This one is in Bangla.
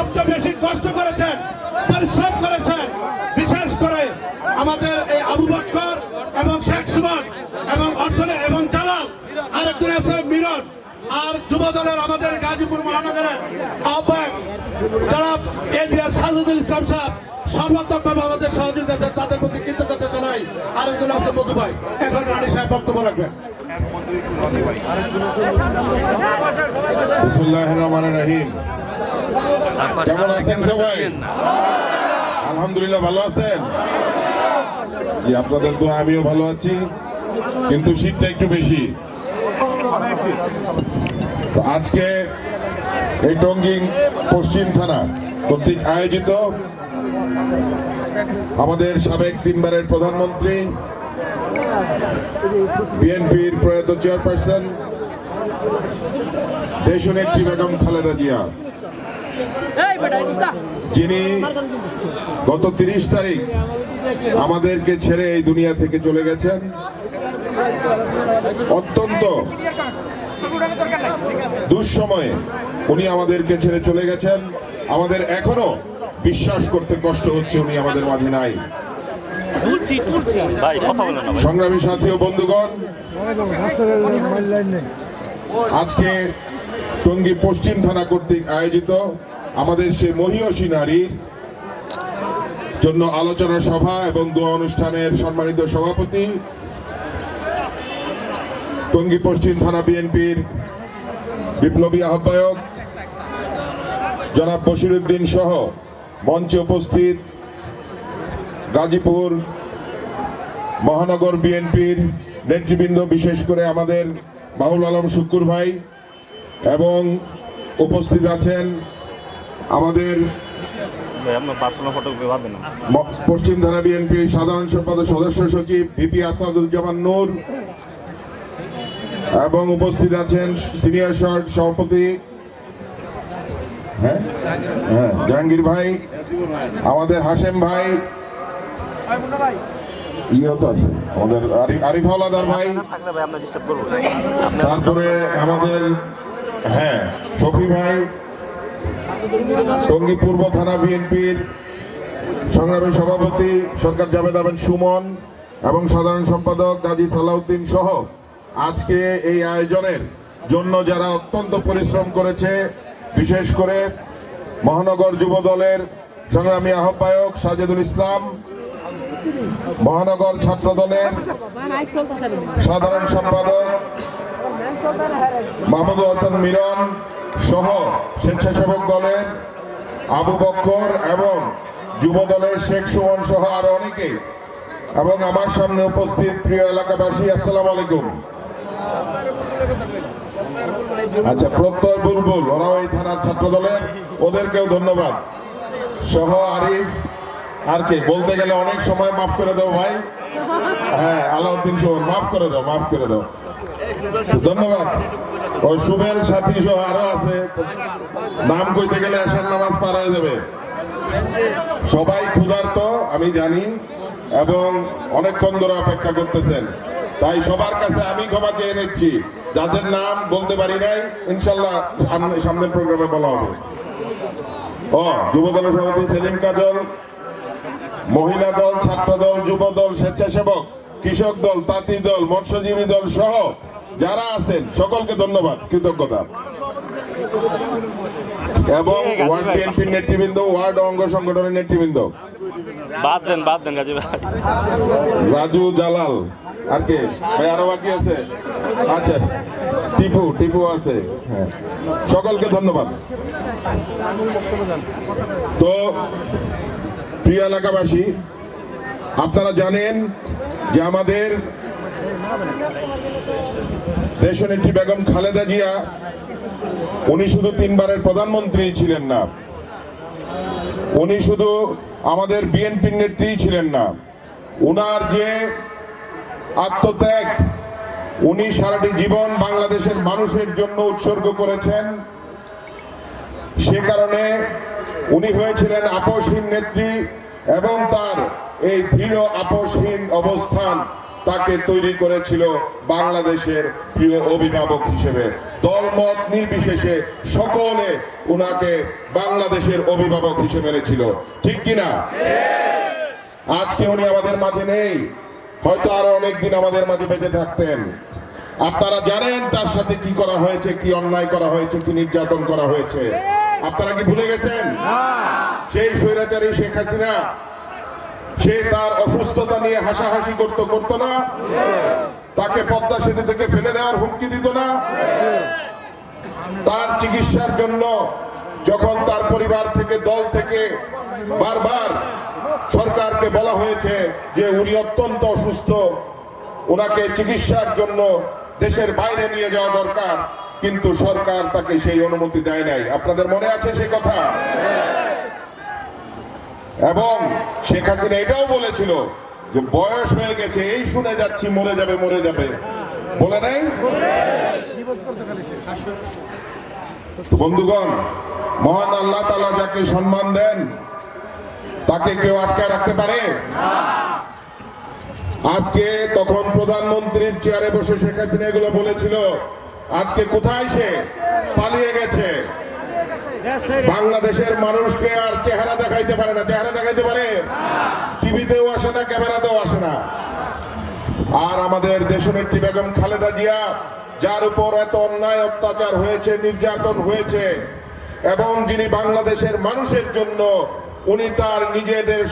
সবচেয়ে বেশি কষ্ট করেছেন, পরিশ্রম করেছেন। বিশেষ করে আমাদের এই আবু বক্কর এবং শেখ সুমন এবং অর্থনে এবং জালাল আরেকজন আছে মিরন। আর যুব দলের আমাদের গাজীপুর মহানগরের আহ্বায়ক যারা এজিয়া সাজুদুল ইসলাম সাহেব, সর্বাত্মকভাবে আমাদের সহযোগিতা আছে, তাদের প্রতি কৃতজ্ঞতা জানাই। আরেকজন আছে মধু ভাই। এখন রানী সাহেব বক্তব্য রাখবেন। রাহিম। কেমন আছেন সবাই? আলহামদুলিল্লাহ ভালো আছেন? জি আপনাদের তো আমিও ভালো আছি কিন্তু শীতটা একটু বেশি। তো আজকে এই টঙ্গী পশ্চিম থানা কর্তৃক আয়োজিত আমাদের সাবেক তিনবারের প্রধানমন্ত্রী বিএনপির প্রয়াত চেয়ারপারসন দেশনেত্রী বেগম খালেদা জিয়া। যিনি গত তিরিশ তারিখ আমাদেরকে ছেড়ে এই দুনিয়া থেকে চলে গেছেন অত্যন্ত দুঃসময়ে উনি আমাদেরকে ছেড়ে চলে গেছেন। আমাদের এখনও বিশ্বাস করতে কষ্ট হচ্ছে উনি আমাদের মাঝে নাই। ভাই কথা বলেন না ভাই। সংগ্রামী সাথী ও বন্ধুগণ আজকে টঙ্গী পশ্চিম থানা কর্তৃক আয়োজিত আমাদের সেই মহিয়সী নারীর জন্য আলোচনা সভা এবং দোয়া অনুষ্ঠানের সম্মানিত সভাপতি, টঙ্গী পশ্চিম থানা বিএনপির বিপ্লবী আহ্বায়ক জনাব বশিরুদ্দিন সহ মঞ্চে উপস্থিত গাজীপুর মহানগর বিএনপির নেতৃবৃন্দ, বিশেষ করে আমাদের বাবুল আলম শুক্কুর ভাই এবং উপস্থিত আছেন আমাদের পশ্চিম থানা বিএনপির সাধারণ সম্পাদক সদস্য সচিব ভিপি আসাদুজ্জামান নূর এবং উপস্থিত আছেন সিনিয়র সভাপতি হ্যাঁ? হ্যাঁ জাহাঙ্গীর ভাই আমাদের হাশেম ভাই ইয়ে তো আছে আমাদের আরিফ হাওলাদার ভাই তারপরে আমাদের হ্যাঁ শফি ভাই টঙ্গী পূর্ব থানা বিএনপির সংগ্রামী সভাপতি সরকার জাভেদ আহমেদ সুমন এবং সাধারণ সম্পাদক গাজী সালাউদ্দিন সহ আজকে এই আয়োজনের জন্য যারা অত্যন্ত পরিশ্রম করেছে, বিশেষ করে মহানগর যুব দলের সংগ্রামী আহ্বায়ক সাজেদুল ইসলাম, মহানগর ছাত্র দলের সাধারণ সম্পাদক মাহমুদুল হাসান মিরন সহ স্বেচ্ছাসেবক দলের আবু বক্কর এবং যুব দলের শেখ সুমন সহ আরও অনেকে। এবং আমার সামনে উপস্থিত প্রিয় এলাকাবাসী, আসসালাম আলাইকুম। আচ্ছা প্রত্যয় বুলবুল, ওরাও এই থানার ছাত্র দলের ওদেরকেও ধন্যবাদ। সহ আরিফ, আর কে? বলতে গেলে অনেক সময় মাফ করে দাও ভাই। হ্যাঁ আলাউদ্দিন সুমন, মাফ করে দাও, মাফ করে দাও। ধন্যবাদ। ও শুভের সাথী সহ আরও আছে। নাম কইতে গেলে আসার নামাজ পার হয়ে যাবে। সবাই ক্ষুধার্ত, আমি জানি, এবং অনেকক্ষণ ধরে অপেক্ষা করতেছেন। তাই সবার কাছে আমি ক্ষমা চেয়ে নিচ্ছি। যাদের নাম বলতে পারি নাই, ইনশাল্লাহ সামনে সামনের প্রোগ্রামে বলা হবে। ও যুব দলের সভাপতি সেলিম কাজল, মহিলা দল ছাত্র দল যুব দল স্বেচ্ছাসেবক, কৃষক দল, তাঁতি দল, মৎস্যজীবী দল সহ যারা আছেন সকলকে ধন্যবাদ কৃতজ্ঞতা। এবং ওয়ার্ড বিএনপির নেতৃবৃন্দ ওয়ার্ড অঙ্গ সংগঠনের নেতৃবৃন্দ। বাদ দেন বাদ দেন গাজী ভাই। রাজু জালাল আর কে? ভাই আরও বাকি আছে? আচ্ছা টিপু টিপু আছে। হ্যাঁ। সকলকে ধন্যবাদ। তো প্রিয় এলাকাবাসী আপনারা জানেন যে আমাদের দেশনেত্রী বেগম খালেদা জিয়া, উনি শুধু তিনবারের প্রধানমন্ত্রী ছিলেন না। উনি শুধু আমাদের বিএনপির নেত্রী ছিলেন না। উনার যে আত্মত্যাগ, উনি সারাটি জীবন বাংলাদেশের মানুষের জন্য উৎসর্গ করেছেন। সে কারণে উনি হয়েছিলেন আপোষহীন নেত্রী এবং তার এই দৃঢ় আপোষহীন অবস্থান তাকে তৈরি করেছিল বাংলাদেশের প্রিয় অভিভাবক হিসেবে। দলমত নির্বিশেষে সকলে উনাকে বাংলাদেশের অভিভাবক হিসেবে মেনেছিল ঠিক কিনা? আজকে উনি আমাদের মাঝে নেই। হয়তো আরও অনেকদিন আমাদের মাঝে বেঁচে থাকতেন। আপনারা জানেন তার সাথে কি করা হয়েছে কি অন্যায় করা হয়েছে কি নির্যাতন করা হয়েছে। আপনারা কি ভুলে গেছেন? সেই স্বৈরাচারী শেখ হাসিনা সে তার অসুস্থতা নিয়ে হাসাহাসি করতো করতো না। তাকে পদ্মা সেতু থেকে ফেলে দেওয়ার হুমকি দিত না। তার চিকিৎসার জন্য যখন তার পরিবার থেকে, দল থেকে বারবার সরকারকে বলা হয়েছে যে উনি অত্যন্ত অসুস্থ ওনাকে চিকিৎসার জন্য দেশের বাইরে নিয়ে যাওয়া দরকার, কিন্তু সরকার তাকে সেই অনুমতি দেয় নাই। আপনাদের মনে আছে সেই কথা? এবং শেখ হাসিনা এটাও বলেছিল যে বয়স হয়ে গেছে, এই শুনে যাচ্ছি, মরে যাবে মরে যাবে। বলে নাই? বন্ধুগণ, মহান আল্লাহ তালা যাকে সম্মান দেন, তাকে কেউ আটকায় রাখতে পারে? আজকে তখন প্রধানমন্ত্রীর চেয়ারে বসে শেখ হাসিনা এগুলো বলেছিল, আজকে কোথায় সে? পালিয়ে গেছে। বাংলাদেশের মানুষকে আর চেহারা দেখাইতে পারে না। চেহারা দেখাইতে পারে? টিভিতেও আসে না, ক্যামেরাতেও আসে না। আর আমাদের দেশনেত্রী বেগম খালেদা জিয়া, যার উপর এত অন্যায় অত্যাচার হয়েছে, নির্যাতন হয়েছে, এবং যিনি বাংলাদেশের মানুষের জন্য, উনি তার নিজেদের